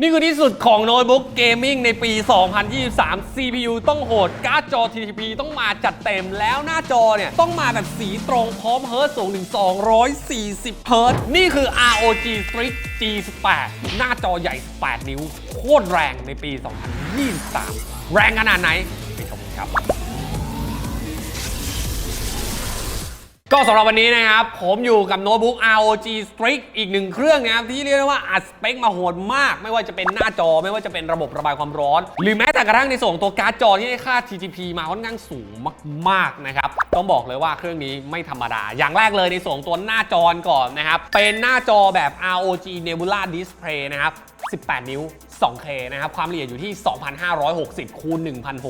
นี่คือที่สุดของโน้ตบุ๊กเกมมิ่งในปี 2023 CPU ต้องโหด การ์ดจอ TDP ต้องมาจัดเต็ม แล้วหน้าจอเนี่ย ต้องมาแบบสีตรงพร้อมเฮิร์ตสูงถึง 240 เฮิร์ตนี่คือ ROG Strix G18 หน้าจอใหญ่ 8 นิ้ว โคตรแรงในปี 2023 แรงขนาดไหน ไปชมกันครับ ก็สำหรับวันนี้นะครับ ผมอยู่กับโน้ตบุ๊ก ROG Strix อีกหนึ่งเครื่องนะครับ ที่เรียกได้ว่าอัดสเปคมาโหดมาก ไม่ว่าจะเป็นหน้าจอไม่ว่าจะเป็นระบบระบายความร้อน หรือแม้แต่กระทั่งในส่วนของตัวการ์ดจอที่ได้ค่า TTP มาค่อนข้างสูงมากๆนะครับ ต้องบอกเลยว่าเครื่องนี้ไม่ธรรมดา อย่างแรกเลยในส่วนของตัวหน้าจอก่อนนะครับ เป็นหน้าจอแบบ ROG Nebula Display นะครับ 18 นิ้ว 2K นะครับ ความละเอียดอยู่ที่ 2,560คูณ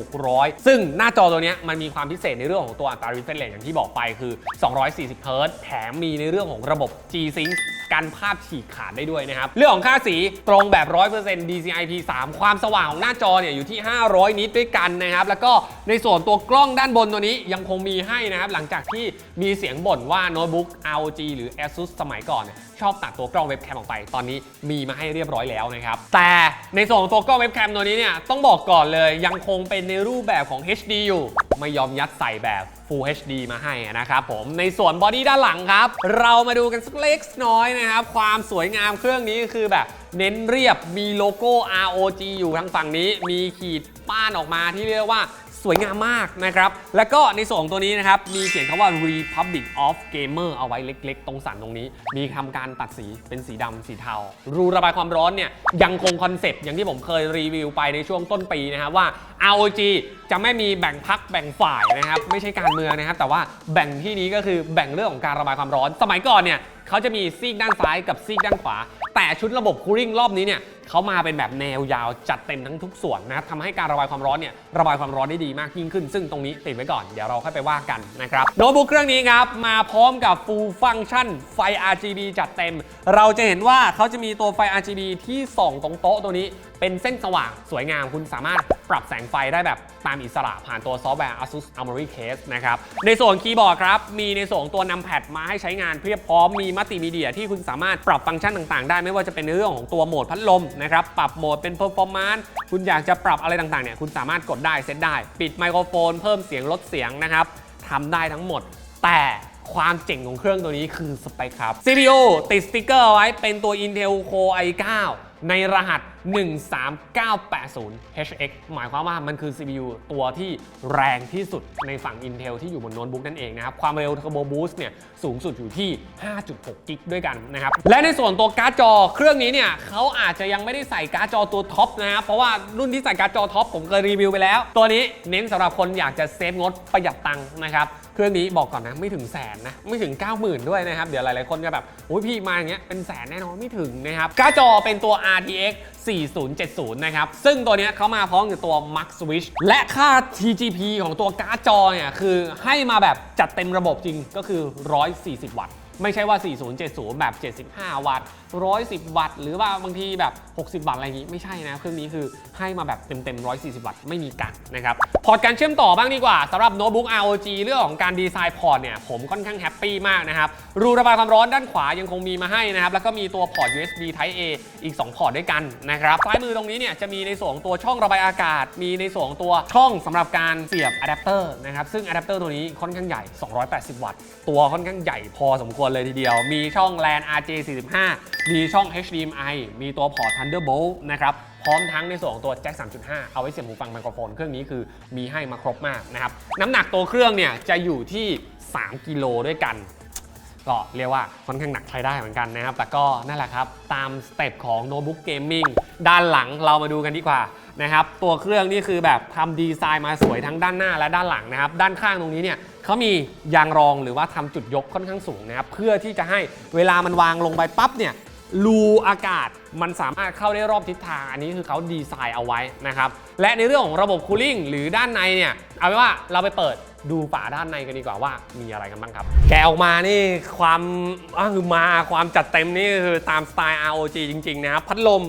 1,600 ซึ่งหน้าจอตัวนี้มันมีความพิเศษในเรื่องของตัวอัตรา refresh rate อย่างที่บอกไปคือ 240เฮิร์ตซ์แถมมีในเรื่องของระบบ G-Sync กันภาพฉีกขาดได้ด้วยนะครับ เรื่องของค่าสีตรงแบบ 100% DCI P3 ความสว่างของหน้าจอเนี่ยอยู่ที่ 500 นิตด้วยกันนะครับ แล้วก็ในส่วนตัวกล้องด้านบนตัวนี้ยังคงมีให้นะครับ หลังจากที่มีเสียงบ่นว่าโน้ตบุ๊ก ROG หรือ ASUS สมัยก่อน ชอบตัดตัวกล้องเว็บแคมออกไป ตอนนี้มีมาให้เรียบร้อยแล้วนะครับ แต่ในส่วนของตัวกล้องเว็บแคมตัวนี้เนี่ยต้องบอกก่อนเลยยังคงเป็นในรูปแบบของ HD อยู่ ไม่ยอมยัดใส่แบบ Full HD มาให้นะครับผมในส่วนบอดี้ด้านหลังครับ เรามาดูกันสักเล็กน้อยนะครับ ความสวยงามเครื่องนี้คือแบบเน้นเรียบมีโลโก้ ROG อยู่ทางฝั่งนี้ มีขีดป้านออกมาที่เรียกว่า สวยงามมากนะครับ แล้วก็ในส่วนของตัวนี้นะครับ มีเขียนคำว่า Republic of Gamer เอาไว้เล็ก ๆ ตรงสันตรงนี้ มีทำการตัดสีเป็นสีดำสีเทา รูระบายความร้อนเนี่ยยังคงคอนเซปต์อย่างที่ผมเคยรีวิวไปในช่วงต้นปีนะครับว่า ROG จะไม่มีแบ่งพักแบ่งฝ่ายนะครับ ไม่ใช่การเมืองนะครับ แต่ว่าแบ่งที่นี้ก็คือแบ่งเรื่องของการระบายความร้อน สมัยก่อนเนี่ยเขาจะมีซีกด้านซ้ายกับซีกด้านขวา แต่ชุดระบบคูลิ่งรอบนี้เนี่ยเขามาเป็นแบบแนวยาวจัดเต็มทั้งทุกส่วนนะครับทำให้การระบายความร้อนเนี่ยระบายความร้อนได้ดีมากยิ่งขึ้น ซึ่งตรงนี้ติดไว้ก่อน เดี๋ยวเราค่อยไปว่ากันนะครับโน้ตบุ๊กเครื่องนี้ครับมาพร้อมกับ full function ไฟ RGB จัดเต็ม เราจะเห็นว่าเขาจะมีตัวไฟ RGB ที่ส่องตรงโต๊ะตัวนี้เป็นเส้นสว่างสวยงามคุณสามารถปรับแสงไฟได้แบบตามอิสระผ่านตัวซอฟต์แวร์ ASUS Armory Case นะครับในส่วนคีย์บอร์ดครับมีในส่วนตัวนำแพดมาให้ใช้งานเพียบพร้อมมีมัลติมีเดียที่คุณสามารถปรับฟังก์ชันต่างๆ ได้ไม่ว่าจะเป็นในเรื่องของตัวโหมดพัดลมนะครับปรับโหมดเป็น performance คุณอยากจะปรับอะไรต่างๆเนี่ยคุณสามารถกดได้เซตได้ ปิดไมโครโฟน เพิ่มเสียงลดเสียงนะครับทำได้ทั้งหมด แต่ความเจ๋งของเครื่องตัวนี้คือสเปคครับ CPU ติดสติ๊กเกอร์เอาไว้เป็นตัว Intel Core i9 ในรหัส 13980 HX หมายความว่ามันคือ CPU ตัวที่แรงที่สุดในฝั่ง Intel ที่อยู่บนโน้ตบุ๊กนั่นเองนะครับ ความเร็ว Turbo Boost เนี่ยสูงสุดอยู่ที่ 5.6 กิกด้วยกันนะครับ และในส่วนตัวการ์ดจอเครื่องนี้เนี่ยเขาอาจจะยังไม่ได้ใส่การ์ดจอตัวท็อปนะครับ เพราะว่ารุ่นที่ใส่การ์ดจอท็อปผมเคยรีวิวไปแล้ว ตัวนี้เน้นสำหรับคนอยากจะเซฟงดประหยัดตังค์นะครับเครื่องนี้บอกก่อนนะไม่ถึงแสนนะไม่ถึง 90,000 ด้วยนะครับ เดี๋ยวหลาย ๆ คนจะแบบโอ้ยพี่มาอย่างเงี้ยเป็นแสนแน่นอนไม่ถึงนะครับการ์ดจอเป็นตัว RTX 4070 นะครับ ซึ่งตัวนี้เขามาพร้อมกับตัว Max Switch และค่า TGP ของตัวการ์ดจอเนี่ย คือให้มาแบบจัดเต็มระบบจริงก็คือ 140 วัตต์ ไม่ใช่ว่า 4070 แบบ 75 วัตต์ 110 วัตต์ หรือว่าบางทีแบบ 60 วัตต์อะไรอย่างงี้ไม่ใช่นะ เครื่องนี้คือให้มาแบบเต็มๆ 140 วัตต์ ไม่มีกักนะครับ พอร์ตการเชื่อมต่อบ้างดีกว่าสำหรับโน้ตบุ๊ก ROG เรื่องของการดีไซน์พอร์ตเนี่ยผมค่อนข้างแฮปปี้มากนะครับ รูระบายความร้อนด้านขวายังคงมีมาให้นะครับ แล้วก็มีตัวพอร์ต USB Type A อีก 2 พอร์ตด้วยกันนะครับซ้ายมือตรงนี้เนี่ยจะมีในส่วนของตัวช่องระบายอากาศ มีในส่วนของตัวช่องสำหรับการเสียบอะแดปเตอร์นะครับซึ่งอะแดปเตอร์ตัวนี้ค่อนข้างใหญ่ 280 วัตต์ ตัวค่อนข้างใหญ่พอสมควรเลยทีเดียว มีช่อง LAN RJ45 มีช่อง HDMI มีตัวพอร์ต Thunderbolt นะครับ พร้อมทั้งในส่วนของตัวแจ็ค3.5 เอาไว้เสียบหูฟังไมโครโฟน เครื่องนี้คือมีให้มาครบมากนะครับ น้ำหนักตัวเครื่องเนี่ยจะอยู่ที่ 3 กิโลด้วยกันก็เรียกว่าค่อนข้างหนักใช้ได้เหมือนกันนะครับ แต่ก็นั่นแหละครับ ตามสเต็ปของโน้ตบุ๊กเกมมิ่งด้านหลังเรามาดูกันดีกว่านะครับ ตัวเครื่องนี่คือแบบทำดีไซน์มาสวยทั้งด้านหน้าและด้านหลังนะครับ ด้านข้างตรงนี้เนี่ย เขามียางรองหรือว่าทำจุดยกค่อนข้างสูงนะครับเพื่อที่จะให้เวลามันวางลงไปปั๊บเนี่ยรูอากาศมันสามารถเข้าได้รอบทิศทาง อันนี้คือเขาดีไซน์เอาไว้นะครับและในเรื่องของระบบคูลิ่งหรือด้านในเนี่ยเอาไว้ว่าเราไปเปิดดูฝาด้านในกันดีกว่าว่ามีอะไรกันบ้างครับ แกออกมานี่ความอ้าคือมาความจัดเต็มนี่คือตามสไตล์ ROG จริงๆนะครับพัดลม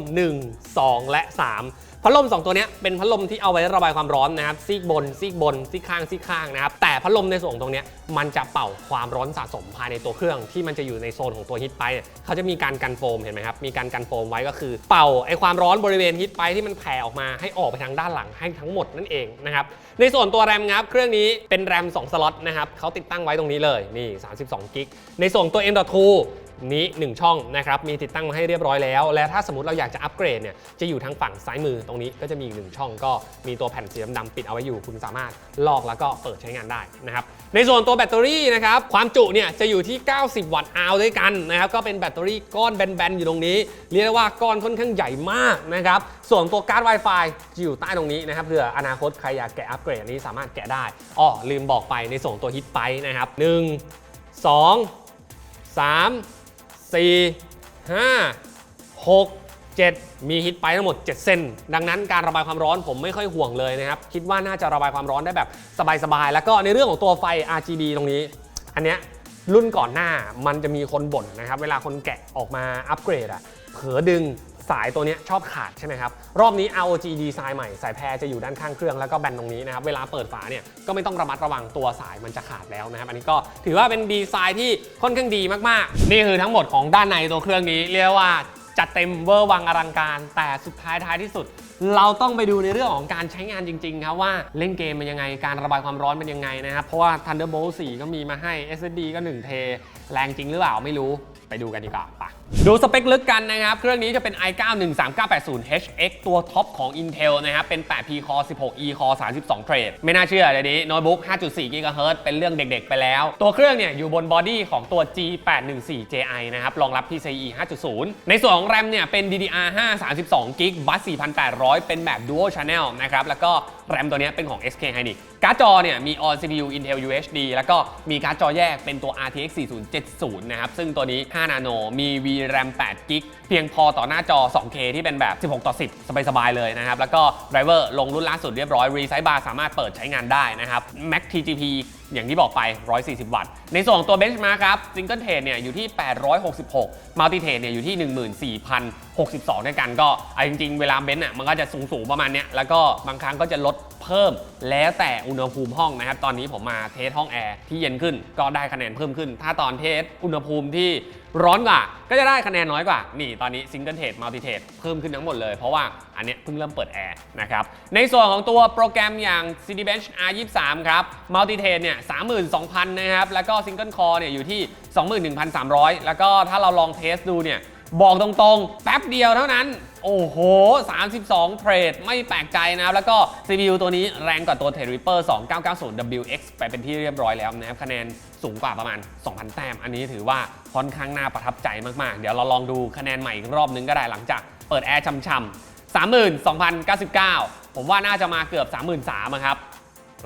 1 2 และ 3 พัดลม 2 ตัวนี้เป็นพัดลมที่เอาไว้ระบายความร้อนนะครับซีกบนซีกบนซีกข้างซีกข้างนะครับแต่พัดลมในส่วนตรงนี้มันจะเป่าความร้อนสะสมภายในตัวเครื่องที่มันจะอยู่ในโซนของตัวฮิตไปเขาจะมีการกันโฟมเห็นไหมครับมีการกันโฟมไว้ว้ก็คือ เป่าไอความร้อนบริเวณฮิตไปที่มันแผ่ออกมาให้ออกไปทางด้านหลังให้ทั้งหมดนั่นเองนะครับในส่วนตัวแรมครับเครื่องนี้เป็นแรม 2 สล็อตนะครับเขาติดตั้งไว้ตรงนี้เลยนี่32กิกในส่วนตัว M.2 นี้ 1 ช่องนะครับมีติดตั้งมาให้เรียบร้อยแล้ว และถ้าสมมติเราอยากจะอัปเกรดเนี่ยจะอยู่ทางฝั่งซ้ายมือตรงนี้ก็จะมีอีกหนึ่งช่อง ก็มีตัวแผ่นสีดำๆปิดเอาไว้อยู่ คุณสามารถลอกแล้วก็เปิดใช้งานได้นะครับในส่วนตัวแบตเตอรี่นะครับความจุเนี่ยจะอยู่ที่ 90 วัตต์อาวด้วยกันนะครับก็เป็นแบตเตอรี่ก้อนแบนๆอยู่ตรงนี้ เรียกได้ว่าก้อนค่อนข้างใหญ่มากนะครับส่วนตัวการ์ด Wi-Fi จะอยู่ใต้ตรงนี้นะครับเผื่ออนาคตใครอยากแกะอัปเกรดนี้สามารถแกะได้อ้อลืมบอกไปในส่วนตัวฮิตไปนะครับ1 2 3 4 5 6 7 มีฮิตไปทั้งหมด 7เส้นดังนั้นการระบายความร้อนผมไม่ค่อยห่วงเลยนะครับ คิดว่าน่าจะระบายความร้อนได้แบบสบายๆ แล้วก็ในเรื่องของตัวไฟ RGB ตรงนี้ อันเนี้ยรุ่นก่อนหน้ามันจะมีคนบ่นนะครับ เวลาคนแกะออกมาอัปเกรดอะเผลอดึง สายตัวนี้ชอบขาดใช่ไหมครับ รอบนี้ ROG ดีไซน์ใหม่สายแพรจะอยู่ด้านข้างเครื่องแล้วก็แบนตรงนี้นะครับ เวลาเปิดฝาเนี่ยก็ไม่ต้องระมัดระวังตัวสายมันจะขาดแล้วนะครับ อันนี้ก็ถือว่าเป็นดีไซน์ที่ค่อนข้างดีมากๆ นี่คือทั้งหมดของด้านในตัวเครื่องนี้ เรียกว่าจัดเต็มเวอร์วังอลังการ แต่สุดท้ายท้ายที่สุด เราต้องไปดูในเรื่องของการใช้งานจริงๆครับว่าเล่นเกมเป็นยังไงการระบายความร้อนเป็นยังไงนะครับ เพราะว่า Thunderbolt 4 ก็มีมาให้ SSD ก็ 1 เท แรงจริงหรือเปล่าไม่รู้ไปดูกันดีกว่าปะดูสเปคลึกกันนะครับ เครื่องนี้จะเป็น i9 13980 HX ตัวท็อปของ Intel นะครับ เป็น 8P Core 16E Core 32 เทรด ไม่น่าเชื่อเลยนี้โน้ตบุ๊ก 5.4 GHz เป็นเรื่องเด็กๆ ไปแล้ว ตัวเครื่องเนี่ยอยู่บนบอดี้ของตัว G814Ji นะครับ รองรับ PCIe 5.0 ในส่วนของ RAM เนี่ยเป็น DDR5 32 g b บัส 4,800เป็นแบบ Dual Channel นะครับ แล้วก็ RAM ตัวนี้เป็นของ SK Hynix การ์ดจอเนี่ยมี All CPU Intel UHD แล้วก็มีการ์ดจอแยกเป็นตัว RTX 4070 นะครับ ซึ่งตัวนี้ 5 นาโน มี VRAM 8 g b เพียงพอต่อหน้าจอ 2K ที่เป็นแบบ 16 ต่อ 10 สบายๆ เลยนะครับ แล้วก็ไดรเวอร์ลงรุ่นล่าสุดเรียบร้อย Resize Bar สามารถเปิดใช้งานได้นะครับ Max TGP อย่างที่บอกไป 140 วัตต์ ในส่วนของตัว Benchmark ครับ Single trade เนี่ยอยู่ที่ 866 Multi trade เนี่ยอยู่ที่ 62 ด้วยกันก็เอาจริงๆ เวลาเบนซ์อะมันก็จะสูงๆประมาณเนี้ยแล้วก็บางครั้งก็จะลดเพิ่มแล้วแต่อุณหภูมิห้องนะครับ ตอนนี้ผมมาเทสห้องแอร์ที่เย็นขึ้นก็ได้คะแนนเพิ่มขึ้น ถ้าตอนเทสอุณหภูมิที่ร้อนกว่า ก็จะได้คะแนนน้อยกว่า นี่ตอนนี้ Single Thread Multi Thread เพิ่มขึ้นทั้งหมดเลย เพราะว่าอันเนี้ยเพิ่งเริ่มเปิดแอร์นะครับ ในส่วนของตัวโปรแกรมอย่าง Cinebench R23 ครับ Multi Thread เนี่ย32,000 นะครับ แล้วก็ Single Core เนี่ยอยู่ที่ 21,300 แล้วก็ถ้าเราลองเทสดูเนี่ย บอกตรงๆ แป๊บเดียวเท่านั้น โอ้โห 32 เทรด ไม่แปลกใจนะครับ แล้วก็ CPU ตัวนี้แรงกว่าตัว Threadripper 2990WX ไปเป็นที่เรียบร้อยแล้วนะครับ คะแนนสูงกว่าประมาณ 2,000 แต้ม อันนี้ถือว่าค่อนข้างน่าประทับใจมาก ๆ เดี๋ยวเราลองดูคะแนนใหม่อีกรอบนึงก็ได้หลังจากเปิดแอร์ช่ำๆ32,099 ผมว่าน่าจะมาเกือบ 33,000ครับ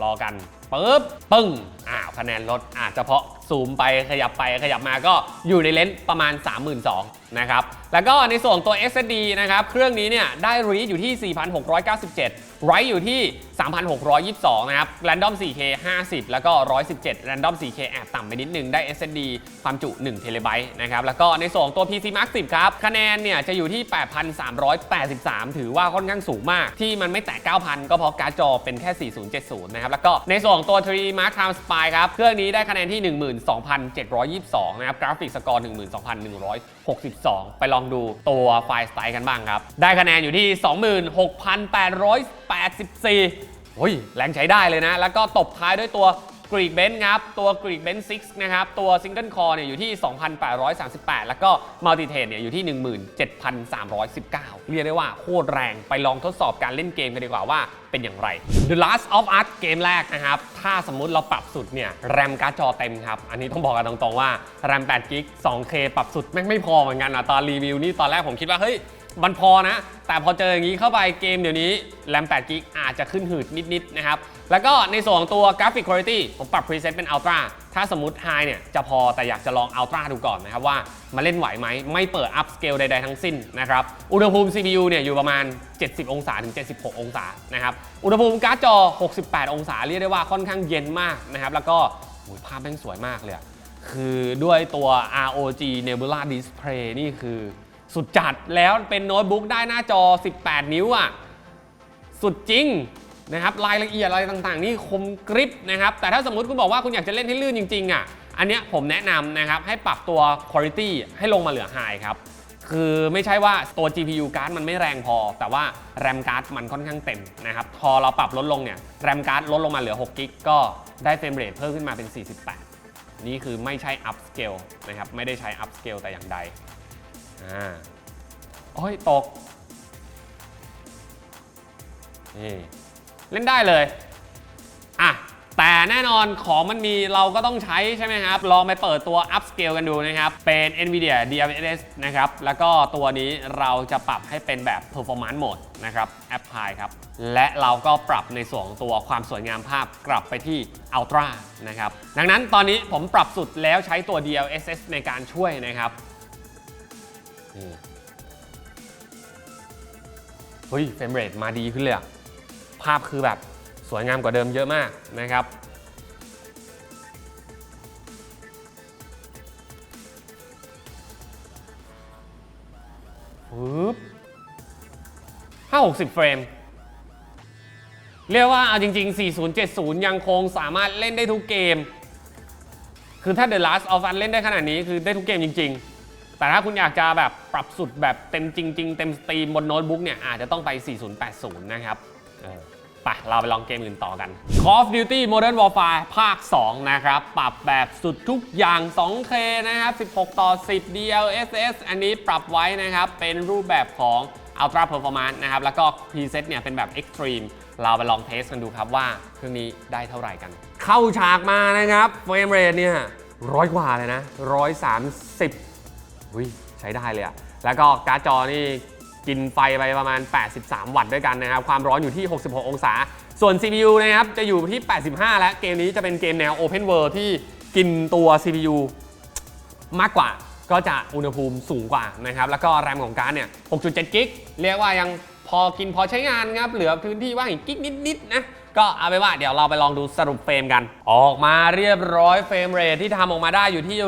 รอกัน ปึ๊บปึ้งอ้าวคะแนนลดอาจจะเพราะซูมไปขยับไปขยับมาก็อยู่ในเลนส์ประมาณ 32,000นะครับแล้วก็ในส่วนตัว SSD นะครับเครื่องนี้เนี่ยได้ read อยู่ที่ 4,697 write อยู่ที่ 3,622 นะครับ random 4K 50 แล้วก็ 117 random 4K แอบต่ำไปนิดนึงได้ SSD ความจุ1เทเลบต์นะครับแล้วก็ในส่วนตัว PC Mark 10 ครับ คะแนนเนี่ยจะอยู่ที่ 8,383 ถือว่าค่อนข้างสูงมาก ที่มันไม่แตะ 9,000 ก็เพราะการ์ดจอเป็นแค่ 4070 นะครับแล้วก็ในส่วนของตัว 3D Mark Time Spy ครับ เครื่องนี้ได้คะแนนที่ 12,722 นะครับ กราฟิกสกอร์ 12,162 ไปลองดูตัวไฟล์สไตล์กันบ้างครับ ได้คะแนนอยู่ที่ 26,884โอ้ยแรงใช้ได้เลยนะ แล้วก็ตบท้ายด้วยตัว กรีกเบนครับ ตัวกรีกเบน6นะครับ ตัวซิงเกิลคอร์เนี่ยอยู่ที่ 2,838 แล้วก็มัลติเท e เนี่ยอยู่ที่ 17,319 เรียกได้ว่าโคตรแรงไปลองทดสอบการเล่นเกมกันดีกว่าว่าเป็นอย่างไร The Last of Us เกมแรกนะครับ ถ้าสมมุติเราปรับสุดเนี่ยแรมการ์ดจอเต็มครับ อันนี้ต้องบอกกันตรงๆว่าแรม8กิก 2K ปรับสุดแม่งไม่พอเหมือนกันนะตอนรีวิวนี่ตอนแรกผมคิดว่าเฮ้ยมันพอนะ แต่พอเจออย่างนี้เข้าไปเกมเดี๋ยวนี้แรม8กิกอาจจะขึ้นหืดนิดๆนะครับ แล้วก็ในส่วนของตัวกราฟิกคุณภาพผมปรับ preset เป็น Ultra ถ้าสมมติ High เนี่ยจะพอแต่อยากจะลอง Ultra ดูก่อนนะครับว่ามาเล่นไหวไหม ไม่เปิด up scale ใดๆทั้งสิ้นนะครับ อุณหภูมิ CPU เนี่ยอยู่ประมาณ 70 องศาถึง 76 องศานะครับ อุณหภูมิการ์ดจอ 68 องศาเรียกได้ว่าค่อนข้างเย็นมากนะครับ แล้วก็ภาพแม่งสวยมากเลยคือด้วยตัว ROG Nebula Display นี่คือสุดจัดแล้วเป็นโน้ตบุ๊กได้หน้าจอ 18 นิ้วอะ สุดจริง นะครับรายละเอียดอะไรต่างๆ นี่คมกริบนะครับแต่ถ้าสมมติคุณบอกว่าคุณอยากจะเล่นให้ลื่นจริงๆอะอันเนี้ยผมแนะนำนะครับให้ปรับตัว Quality ให้ลงมาเหลือ High ครับคือไม่ใช่ว่าตัว GPU การ์ดมันไม่แรงพอ แต่ว่าแรมการ์ดมันค่อนข้างเต็มนะครับพอเราปรับลดลงเนี่ยแรมการ์ดลดลงมาเหลือ6กิกก็ได้เฟรมเรทเพิ่มขึ้นมาเป็น 48 นี่คือไม่ใช่ up scale นะครับไม่ได้ใช้ up scale แต่อย่างใดอ่าโอ้ยตกนี่ เล่นได้เลยอะแต่แน่นอนของมันมีเราก็ต้องใช้ใช่ไหมครับ ลองไปเปิดตัว upscale กันดูนะครับ เป็น NVIDIA DLSS นะครับ แล้วก็ตัวนี้เราจะปรับให้เป็นแบบ performance mode นะครับ apply ครับ และเราก็ปรับในส่วนของตัวความสวยงามภาพกลับไปที่ ultra นะครับ ดังนั้นตอนนี้ผมปรับสุดแล้วใช้ตัว DLSS ในการช่วยนะครับเฮ้ยเฟรมเรทมาดีขึ้นเลยอะ ภาพคือแบบสวยงามกว่าเดิมเยอะมากนะครับปึ๊บห้าหกสิบเฟรม เรียกว่าเอาจริง ๆ 4070 ยังคงสามารถเล่นได้ทุกเกม คือถ้า The Last of Us เล่นได้ขนาดนี้คือได้ทุกเกมจริง ๆ แต่ถ้าคุณอยากจะแบบปรับสุดแบบเต็มจริง ๆ เต็มสตรีมบนโน้ตบุ๊กเนี่ยอาจจะต้องไป 4080 นะครับ เออไปเราไปลองเกมอื่นต่อกัน Call of Duty Modern Warfare ภาค 2 นะครับ ปรับแบบสุดทุกอย่าง 2K นะครับ 16 ต่อ 10 DLSS อันนี้ปรับไว้นะครับ เป็นรูปแบบของ Ultra Performance นะครับ แล้วก็ Preset เนี่ยเป็นแบบ Extreme เราไปลองเทสกันดูครับว่าเครื่องนี้ได้เท่าไหร่กัน เข้าฉากมานะครับเฟรมเรทเนี่ยร้อยกว่าเลยนะ 130อุ้ยใช้ได้เลยอะแล้วก็การ์ดจอนี่ กินไฟไปประมาณ 83 วัตต์ด้วยกันนะครับ ความร้อนอยู่ที่ 66 องศา ส่วน CPU นะครับ จะอยู่ที่ 85 แล้ว เกมนี้จะเป็นเกมแนว Open World ที่กินตัว CPU มากกว่า ก็จะอุณหภูมิสูงกว่านะครับ แล้วก็แรมของการ์ดเนี่ย 6.7 กิก เรียกว่ายังพอกินพอใช้งานครับ เหลือพื้นที่ว่างอีกกิกนิดๆนะก็เอาไปว่าเดี๋ยวเราไปลองดูสรุปเฟรมกัน ออกมาเรียบร้อยเฟรมเรทที่ทำออกมาได้อยู่ที่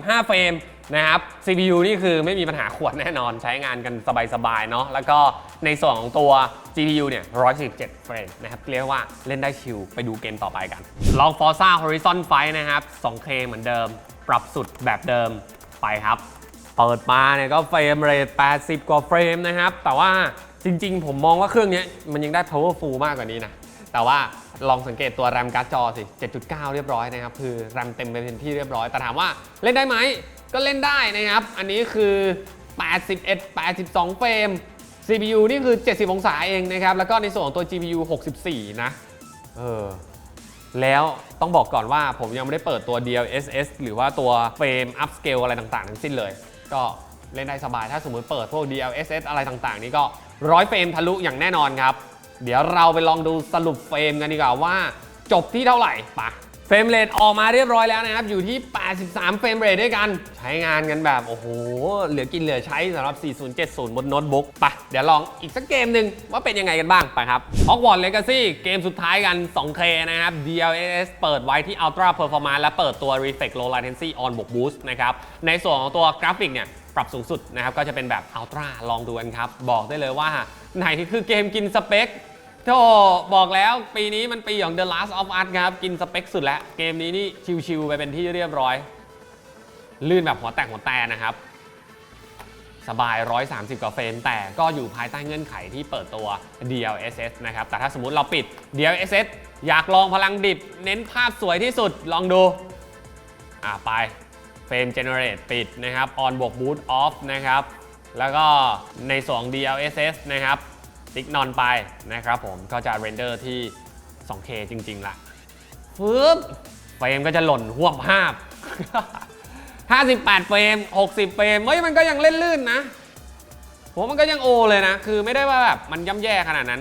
145 เฟรม นะครับ CPU นี่คือไม่มีปัญหาขวดแน่นอนใช้งานกันสบายๆเนาะแล้วก็ในส่วนของตัว GPU เนี่ย147เฟรมนะครับเรียกว่าเล่นได้ชิลไปดูเกมต่อไปกัน ลอง Forza Horizon Fight นะครับ 2K เหมือนเดิม ปรับสุดแบบเดิมไปครับ เปิดมาเนี่ยก็เฟรมเรท80 กว่าเฟรมนะครับ แต่ว่าจริงๆ ผมมองว่าเครื่องนี้มันยังได้ powerful มากกว่านี้นะ แต่ว่าลองสังเกตตัวแรมการ์ดจอสิ 7.9 เรียบร้อยนะครับ คือแรมเต็มไปเป็นที่เรียบร้อย แต่ถามว่าเล่นได้ไหม ก็เล่นได้นะครับ อันนี้คือ 81 82 เฟรม CPU นี่คือ 70 องศาเองนะครับ แล้วก็ในส่วนของตัว GPU 64 นะ เออ แล้วต้องบอกก่อนว่าผมยังไม่ได้เปิดตัว DLSS หรือว่าตัวเฟรม upscale อะไรต่างๆ ทั้งสิ้นเลย ก็เล่นได้สบาย ถ้าสมมติเปิดพวก DLSS อะไรต่างๆ นี่ก็ร้อยเฟรมทะลุอย่างแน่นอนครับ เดี๋ยวเราไปลองดูสรุปเฟรมกันดีกว่าว่าจบที่เท่าไหร่ปะ เฟรมเรทออกมาเรียบร้อยแล้วนะครับ อยู่ที่ 83 เฟรมเรทด้วยกัน ใช้งานกันแบบ โอ้โห เหลือกินเหลือใช้สำหรับ 4070 บนโน้ตบุ๊กไปเดี๋ยวลองอีกสักเกมหนึ่งว่าเป็นยังไงกันบ้างไปครับ Hogwarts Legacy เกมสุดท้ายกัน 2K นะครับ DLSS เปิดไว้ที่ Ultra Performance และเปิดตัว Reflect Low Latency On บวก Boost นะครับ ในส่วนของตัวกราฟิกเนี่ยปรับสูงสุดนะครับก็จะเป็นแบบ Ultra ลองดูกันครับ บอกได้เลยว่าไหนคือเกมกินสเปค โธ่บอกแล้วปีนี้มันปีของ The Last of Us ครับ กินสเปคสุดแล้ว เกมนี้นี่ชิวๆไปเป็นที่เรียบร้อย ลื่นแบบหัวแตกหัวแตนนะครับ สบาย 130 กว่าเฟรม แต่ก็อยู่ภายใต้เงื่อนไขที่เปิดตัว DLSS นะครับ แต่ถ้าสมมติเราปิด DLSS อยากลองพลังดิบ เน้นภาพสวยที่สุดลองดู อ่าไปเฟรม generate ปิดนะครับ on บวก boot off นะครับ แล้วก็ในส่วนของ DLSS นะครับ ติ๊กนอนไปนะครับผมก็จะเรนเดอร์ที่ 2K จริงๆละฟึบเฟรมก็จะหล่นห่วบภาพ58 เฟรม 60 เฟรมเฮ้ยมันก็ยังเล่นลื่นนะผมมันก็ยังโอเลยนะ คือไม่ได้ว่าแบบมันย่ำแย่ขนาดนั้น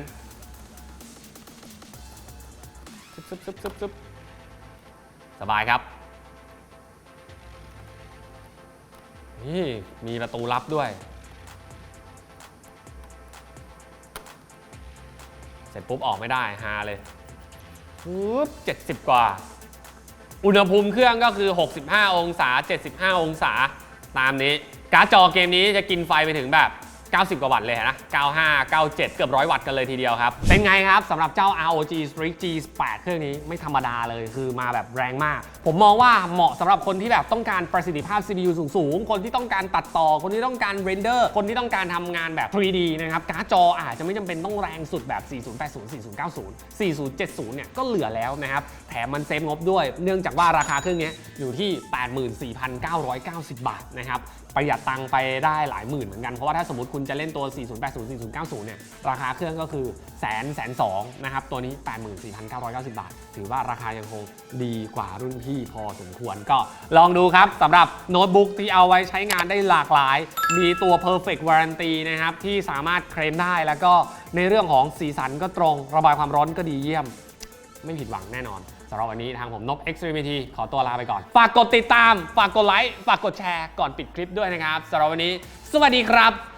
ซึบซึบซึบซึบซึบสบายครับ นี่ มีประตูลับด้วย เสร็จปุ๊บออกไม่ได้ฮาเลยปุ๊บ70กว่า อุณหภูมิเครื่องก็คือ 65 องศา 75 องศาตามนี้ การ์ดจอเกมนี้จะกินไฟไปถึงแบบ 90 กว่าวัตต์เลยนะ 95 97 เกือบร้อยวัตต์กันเลยทีเดียวครับ เป็นไงครับสำหรับเจ้า ROG Strix G8 เครื่องนี้ไม่ธรรมดาเลยคือมาแบบแรงมาก ผมมองว่าเหมาะสำหรับคนที่แบบต้องการประสิทธิภาพ CPU สูงๆ คนที่ต้องการตัดต่อ คนที่ต้องการเรนเดอร์ คนที่ต้องการทำงานแบบ 3D นะครับ การ์ดจออาจจะไม่จำเป็นต้องแรงสุดแบบ 4080 4090 4070 เนี่ยก็เหลือแล้วนะครับ แถมมันเซฟงบด้วย เนื่องจากว่าราคาเครื่องนี้อยู่ที่ 84,990 บาทนะครับ ประหยัดตังค์ไปได้หลายหมื่นเหมือนกัน เพราะว่าถ้าสมมติคุณจะเล่นตัว 4080 4090 เนี่ย ราคาเครื่องก็คือแสนแสนสองนะครับ ตัวนี้ 84,990 บาท ถือว่าราคายังคงดีกว่ารุ่นพี่พอสมควรก็ลองดูครับสำหรับโน้ตบุ๊กที่เอาไว้ใช้งานได้หลากหลาย มีตัว perfect warranty นะครับ ที่สามารถเคลมได้แล้วก็ในเรื่องของสีสันก็ตรง ระบายความร้อนก็ดีเยี่ยม ไม่ผิดหวังแน่นอนำหรับวันนี้ทางผมนก Extremity ขอตัวลาไปก่อน ฝากกดติดตาม ฝากกดไลค์ ฝากกดแชร์ก่อนปิดคลิปด้วยนะครับสำหรับวันนี้ สวัสดีครับ